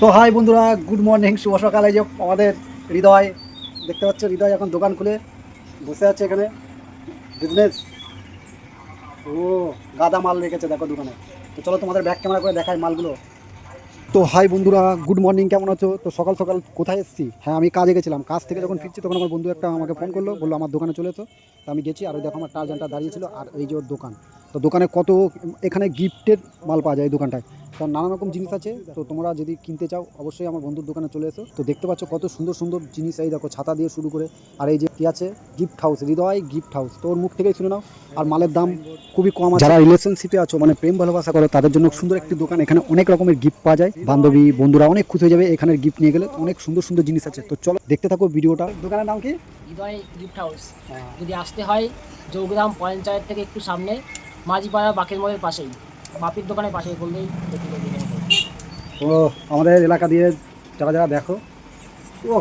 তো হাই বন্ধুরা good morning শুভ সকালে। যে আমাদের হৃদয়, দেখতে পাচ্ছ হৃদয় এখন দোকান খুলে বসে আছে এখানে। বিজনেস ও, গাদা মাল রেখেছে, দেখো দোকানে। তো চলো তোমাদের ব্যাক ক্যামেরা করে দেখাই মালগুলো। তো হাই বন্ধুরা গুড মর্নিং কেমন আছো? তো সকাল সকাল কোথায় এসেছি? হ্যাঁ আমি কাজে গেছিলাম। কাজ থেকে যখন ফিরছি, তখন আমার বন্ধু একটা আমাকে ফোন করল, বলল আমার দোকানে চলে তো আমি গেছি, আর ওই দেখো আমার টার্জানটা দাঁড়িয়েছিল আর এই যে ওর দোকান। তো দোকানে কত, এখানে গিফটের মাল পাওয়া যায় এই দোকানটায়। তো নানা রকম জিনিস আছে। তো তোমরা যদি কিনতে চাও অবশ্যই আমার বন্ধুর দোকানে চলে এসো। তো দেখতে পাচ্ছ কত সুন্দর সুন্দর জিনিস এই দেখো ছাতা দিয়ে শুরু করে। আর এই যে কি আছে? Gift house Hridoy gift house তো ওর মুখ থেকেই শুনে নাও। আর মালের দাম খুবই কম আছে। যারা রিলেশনশিপে আছো মানে প্রেম ভালোবাসা করো তাদের জন্য সুন্দর একটি দোকান। এখানে অনেক রকমের গিফট পাওয়া যায়। বান্ধবী বন্ধুরা অনেক খুশি হয়ে যাবে এখানের গিফট নিয়ে গেলে। অনেক সুন্দর সুন্দর জিনিস আছে। তো চলো দেখতে থাকো ভিডিওটা। দোকানের নাম কি? হৃদয় গিফট হাউস যদি আসতে হয় যোগগ্রাম পঞ্চায়েত থেকে একটু সামনে মাঝিপাড়া বাকের মোড়ের পাশেই। বাপির দোকানের পাশেই বললেই দেখতে পেয়ে যাবে। ও আমাদের এলাকা দিয়ে যারা যারা দেখো ও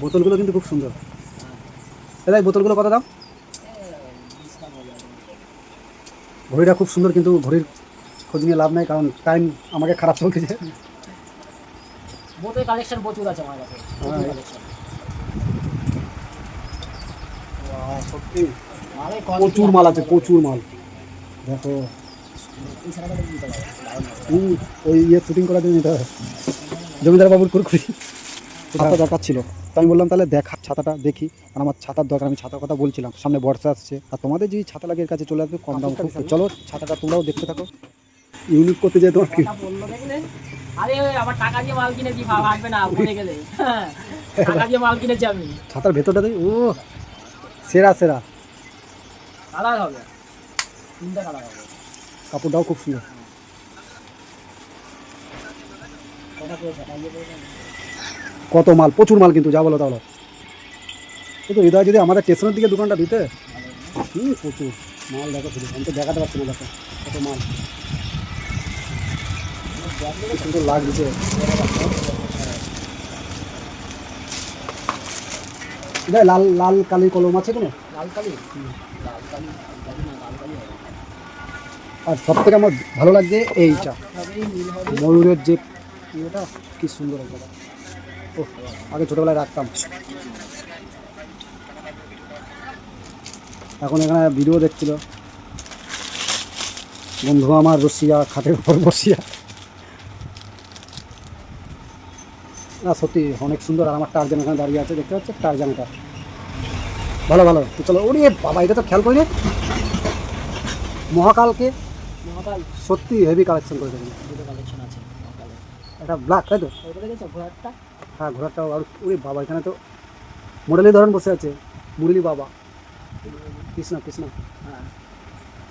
বোতলগুলো কিন্তু খুব সুন্দর। দাদা এই বোতলগুলো কত দাম? ঘড়িটা খুব সুন্দর কিন্তু ঘড়ির খোঁজ নিয়ে লাভ নাই কারণ টাইম আমাকে খারাপ চলতেছে কালেকশন প্রচুর আছে আমার কাছে হ্যাঁ। প্রচুর মাল আছে। প্রচুর মাল। দেখো। ওই ইয়ে শুটিং করার জন্য নিতে হবে জমিদার বাবুর কুরকুরি ছাতা দরকার ছিল। তো আমি বললাম তাহলে দেখা ছাতাটা দেখি। আর আমার ছাতার দরকার আমি ছাতার কথা বলছিলাম। সামনে বর্ষা আসছে। আর তোমাদের যদি ছাতা লাগে কাছে চলে আসবে কম দাম চলো ছাতাটা তোমরাও দেখতে থাকো। ইউনিক করতে যাই তোমার কি কথা বলল দেখলে? আরে ওই টাকা দিয়ে মাল কিনেছি ভাব না ভুলে গেলে। হ্যাঁ, টাকা দিয়ে মাল কিনেছি আমি। ছাতার ভেতরটা দেখ ও সেরা সেরা। কালার হবে। তিনটা কালার হবে। কাপড়টাও খুব সুন্দর। কত মাল? প্রচুর মাল কিন্তু যা বলো তাহলে কিন্তু হৃদয় যদি আমাদের স্টেশনের দিকে দোকানটা দিতে? হুম প্রচুর। মাল দেখো শুধু আমি তো দেখাতে পারছি না দেখো কত মাল। সুন্দর লাগছে। লাল লাল কালির কলম আছে কোনো? লাল কালি লাল কালি জানি না লাল কালি হবে আর সব থেকে আমার ভালো লাগছে এইটা। ময়ূরের যে ইয়েটা, কি সুন্দর ও আগে ছোটোবেলায় রাখতাম। এখন এখানে ভিডিও দেখছিল। বন্ধু আমার রসিয়া, খাটের উপর বসিয়া। না, সত্যি অনেক সুন্দর, আর আমার টার্জান এখানে দাঁড়িয়ে আছে, দেখতে পাচ্ছে? টার্জান এটা ভালো ভালো চলো, ওরে বাবা, এটা তো খেয়াল করি মহাকালকে মহাকাল। সত্যি হেভি কালেকশন করে দেবেন। দুটো কালেকশন আছে মহাকালের এটা ব্ল্যাক তাই তো? ওইটা দেখেছ ঘোড়াটা হ্যাঁ ঘোড়াটাও আর ওরে বাবা এখানে তো মডেলি ধরন বসে আছে। মুরলি বাবা। কৃষ্ণা কৃষ্ণা। হ্যাঁ।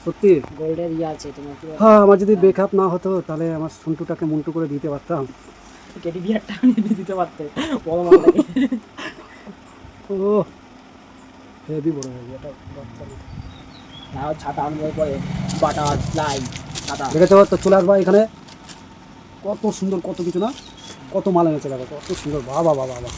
সত্যি? গোল্ডের ইয়ে আছে তোমার হ্যাঁ আমার যদি বেকআপ না হতো তাহলে আমার সন্টুটাকে মন্টু করে দিতে পারতাম। টেডি বিয়ারটা নিয়ে দিতে পারতে। বড় মালটাকে ও হেভি বড় না। না আনব ফ্লাই ছাতা। তো চলে আসবা এখানে। কত সুন্দর, কত কিছু না? কত মাল এনেছে, দেখো, কত সুন্দর। বাবা বাবা বাবা